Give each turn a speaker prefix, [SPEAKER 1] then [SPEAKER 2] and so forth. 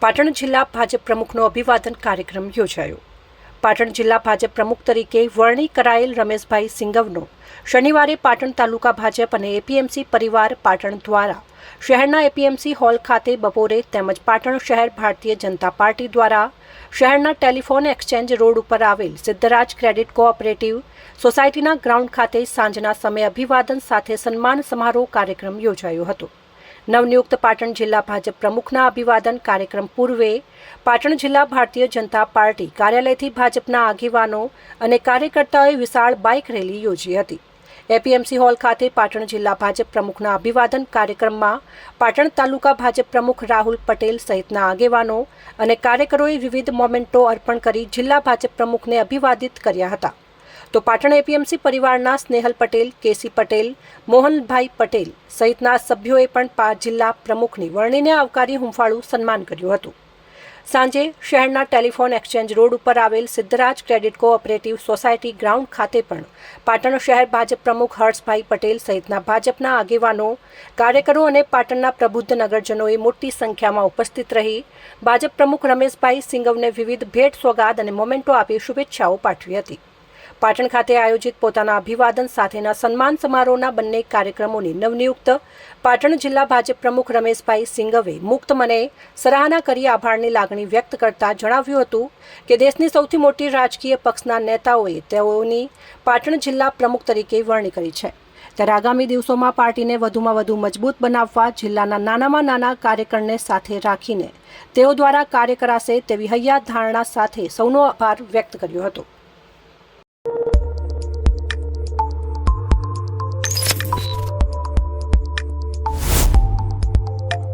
[SPEAKER 1] પાટણ જિલ્લા ભાજપ પ્રમુખનો અભિવાદન કાર્યક્રમ યોજાયો. પાટણ જિલ્લા ભાજપ પ્રમુખ તરીકે વરણી કરાયેલ રમેશભાઈ સિંગવનો શનિવારે પાટણ તાલુકા ભાજપ અને એપીએમસી પરિવાર પાટણ દ્વારા શહેરના એપીએમસી હોલ ખાતે બપોરે તેમજ પાટણ શહેર ભારતીય જનતા પાર્ટી દ્વારા શહેરના ટેલિફોન એક્સચેન્જ રોડ ઉપર આવેલ સિદ્ધરાજ ક્રેડિટ કોઓપરેટિવ સોસાયટીના ગ્રાઉન્ડ ખાતે સાંજના સમયે અભિવાદન સાથે સન્માન સમારોહ કાર્યક્રમ યોજાયો હતો. નવનિયુક્ત પાટણ જિલ્લા ભાજપ પ્રમુખના અભિવાદન કાર્યક્રમ પૂર્વે પાટણ જિલ્લા ભારતીય જનતા પાર્ટી કાર્યાલયથી ભાજપના આગેવાનો અને કાર્યકર્તાઓએ વિશાળ બાઇક રેલી યોજી હતી. એપીએમસી હોલ ખાતે પાટણ જિલ્લા ભાજપ પ્રમુખના અભિવાદન કાર્યક્રમમાં પાટણ તાલુકા ભાજપ પ્રમુખ રાહુલ પટેલ સહિતના આગેવાનો અને કાર્યકરોએ વિવિધ મોમેન્ટો અર્પણ કરી જિલ્લા ભાજપ પ્રમુખને અભિવાદિત કર્યા હતા. તો પાટણ એપીએમસી પરિવારના સ્નેહલ પટેલ, કેસી પટેલ, મોહનભાઈ પટેલ સહિતના સભ્યોએ પણ જિલ્લા પ્રમુખની વરણીને આવકારી હુંફાળું સન્માન કર્યું હતું. સાંજે શહેરના ટેલિફોન એક્સચેન્જ રોડ ઉપર આવેલ Siddhraj credit cooperative society ground ખાતે પણ પાટણ શહેર ભાજપ પ્રમુખ હર્ષભાઈ પટેલ સહિતના ભાજપના આગેવાનો, કાર્યકરો અને પાટણના પ્રબુદ્ધ નગરજનોએ મોટી સંખ્યામાં ઉપસ્થિત રહી ભાજપ પ્રમુખ રમેશભાઈ સિંગવને વિવિધ ભેટ સોગાદ અને મોમેન્ટો આપી શુભેચ્છાઓ પાઠવી હતી. પાટણ ખાતે આયોજિત પોતાના અભિવાદન સાથેના સન્માન સમારોહના બંને કાર્યક્રમોની નવનિયુક્ત પાટણ જિલ્લા ભાજપ પ્રમુખ રમેશભાઈ સિંઘવે મુક્ત મને સરાહના કરી આભારની લાગણી વ્યક્ત કરતા જણાવ્યું હતું કે દેશની સૌથી મોટી રાજકીય પક્ષના નેતાઓએ તેઓની પાટણ જિલ્લા પ્રમુખ તરીકે વરણી કરી છે. ત્યારે આગામી દિવસોમાં પાર્ટીને વધુમાં વધુ મજબૂત બનાવવા જિલ્લાના નાનામાં નાના કાર્યકરને સાથે રાખીને તેઓ દ્વારા કાર્ય કરાશે તેવી હૈયા ધારણા સાથે સૌનો આભાર વ્યક્ત કર્યો હતો.